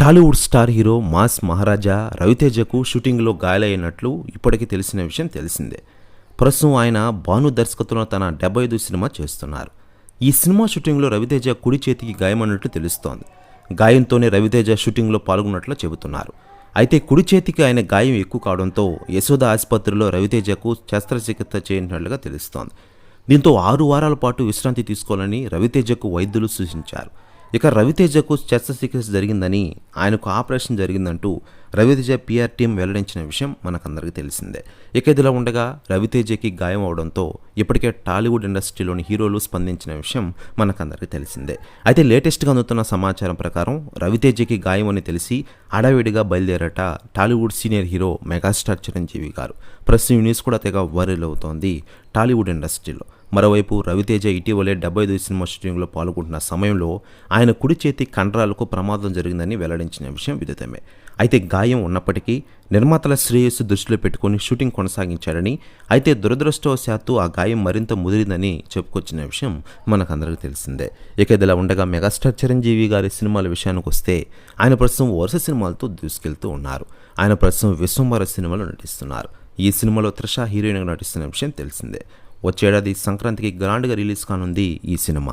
Tollywood star hero mass Maharaja రవితేజకు షూటింగ్లో గాయాలైనట్లు ఇప్పటికీ తెలిసిన విషయం తెలిసిందే. ప్రస్తుతం ఆయన భాను దర్శకత్వంలో తన డెబ్బై ఐదు సినిమా చేస్తున్నారు. ఈ సినిమా షూటింగ్లో రవితేజ కుడి చేతికి గాయమన్నట్లు తెలుస్తోంది. గాయంతోనే రవితేజ షూటింగ్లో పాల్గొన్నట్లు చెబుతున్నారు. అయితే కుడి చేతికి ఆయన గాయం ఎక్కువ కావడంతో యశోద ఆసుపత్రిలో రవితేజకు శస్త్రచికిత్స చేయనట్లుగా తెలుస్తోంది. దీంతో ఆరు వారాల పాటు విశ్రాంతి తీసుకోవాలని రవితేజకు వైద్యులు సూచించారు. ఇక రవితేజకు శస్త్రచికిత్స జరిగిందని ఆయనకు ఆపరేషన్ జరిగిందంటూ రవితేజ పిఆర్ టీం వెల్లడించిన విషయం మనకందరికీ తెలిసిందే. ఇక ఇదిలా ఉండగా రవితేజకి గాయం అవడంతో ఇప్పటికే టాలీవుడ్ ఇండస్ట్రీలోని హీరోలు స్పందించిన విషయం మనకందరికీ తెలిసిందే. అయితే లేటెస్ట్గా అందుతున్న సమాచారం ప్రకారం రవితేజకి గాయం అని తెలిసి అడావిడిగా బయలుదేరట Tollywood senior hero megastar Chiranjeevi గారు. ప్రస్తుతం న్యూస్ కూడా తెగ వైరల్ అవుతోంది టాలీవుడ్ ఇండస్ట్రీలో. మరోవైపు రవితేజ ఇటీవలే డెబ్బై ఐదు సినిమా షూటింగ్లో పాల్గొంటున్న సమయంలో ఆయన కుడి చేతి కండరాలకు ప్రమాదం జరిగిందని వెల్లడించిన విషయం విదితమే. అయితే గాయం ఉన్నప్పటికీ నిర్మాతల శ్రేయస్సు దృష్టిలో పెట్టుకుని షూటింగ్ కొనసాగించాడని అయితే దురదృష్టవశాత్తు ఆ గాయం మరింత ముదిరిందని చెప్పుకొచ్చిన విషయం మనకందరికీ తెలిసిందే. ఇక ఇదిలా ఉండగా మెగాస్టార్ చిరంజీవి గారి సినిమాల విషయానికి వస్తే ఆయన ప్రస్తుతం వరుస సినిమాలతో దూసుకెళ్తూ ఉన్నారు. ఆయన ప్రస్తుతం విశ్వంభర సినిమాలో నటిస్తున్నారు. ఈ సినిమాలో త్రిష హీరోయిన్గా నటిస్తున్న విషయం తెలిసిందే. వచ్చేడాది సంక్రాంతికి గ్రాండ్గా రిలీజ్ కానుంది ఈ సినిమా.